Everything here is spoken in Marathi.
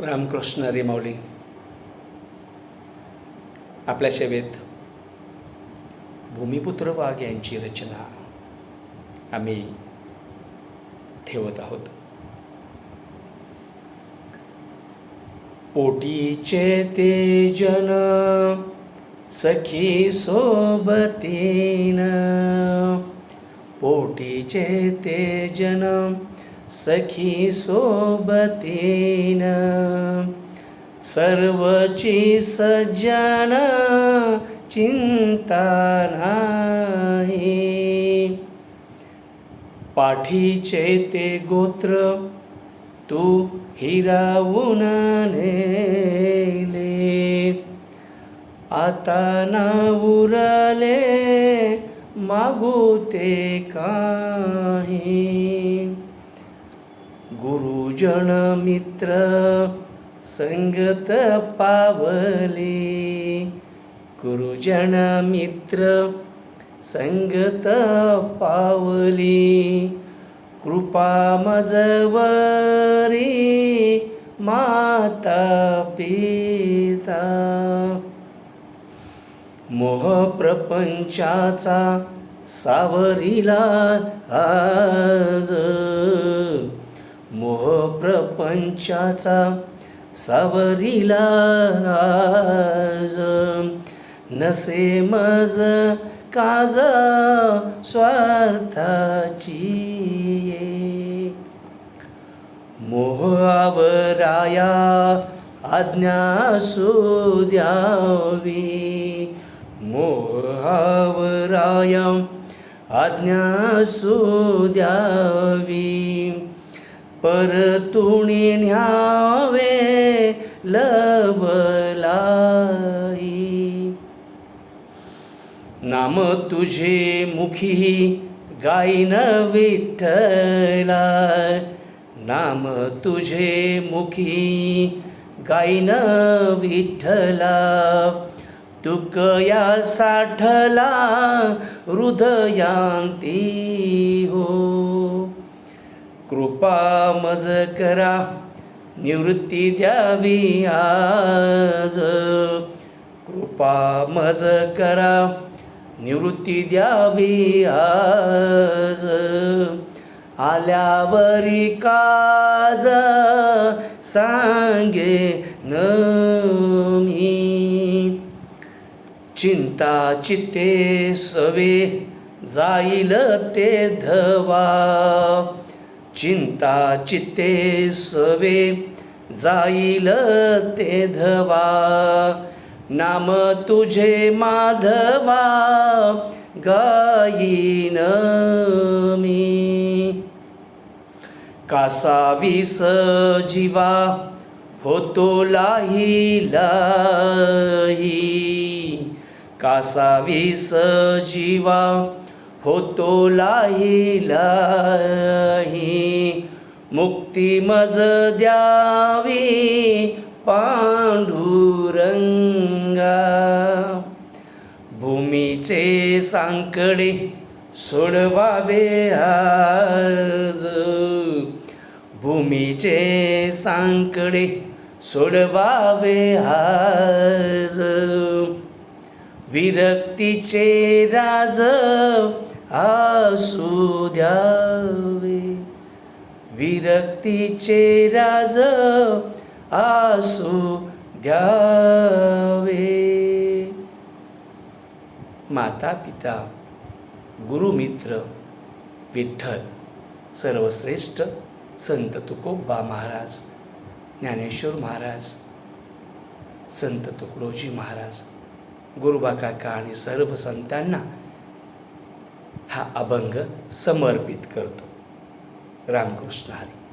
रामकृष्ण हरी आपल्या सेवेत भूमिपुत्र वाघ यांची रचना आम्ही ठेवत आहोत. पोटीचे ते जन सखी सोबतीन. पोटीचे ते जन सखी सोबतीन. सर्वची सज्जन चिंता नाही. पाठीचे ते गोत्र तू हिरावून नेले. आता ना उरले मागू ते काही. गुरुजन मित्र संगत पावले। गुरुजन मित्र संगत पावली। कृपा मजवरी माता पिता। मोह प्रपंचाचा सावरीला आज मोह प्रपंचाचा सावरीला आज. नसे मज काज स्वार्थाची ये. मोहावराया आज्ञा द्यावी मोहावराया आज्ञा द्यावी परतुणी न्यावे लवलाई. नाम तुझे मुखी गाईन विठ्ठला. नाम तुझे मुखी गाईन विठ्ठला. तुकया साठला हृदयांती हो. कृपा मज करा निवृत्ती द्यावी आज. कृपा मज करा निवृत्ती द्यावी आज. आल्यावरी काज सांगे न मी चिंता चित्ते सवे जाईल ते धवा. चिंता चित्ते सवे जाईल ते धवा. नाम तुझे माधवा गायीन मी. कासावीस जीवा होतो लाही लाही कासावीस जीवा होतो लाही लाही मुक्ती मज द्यावी पांडुरंगा. भूमीचे सांकडे सोडवावे आज. भूमीचे सांकडे सोडवावे आज. विरक्तीचे राज आसू द्यावे विरक्तीचे राज आसू द्यावे माता पिता गुरुमित्र विठ्ठल सर्वश्रेष्ठ संत तुकोबा महाराज ज्ञानेश्वर महाराज संत तुकडोजी महाराज गुरुबा काका आणि सर्व संतांना हा अभंग समर्पित करतो. रामकृष्ण हरी.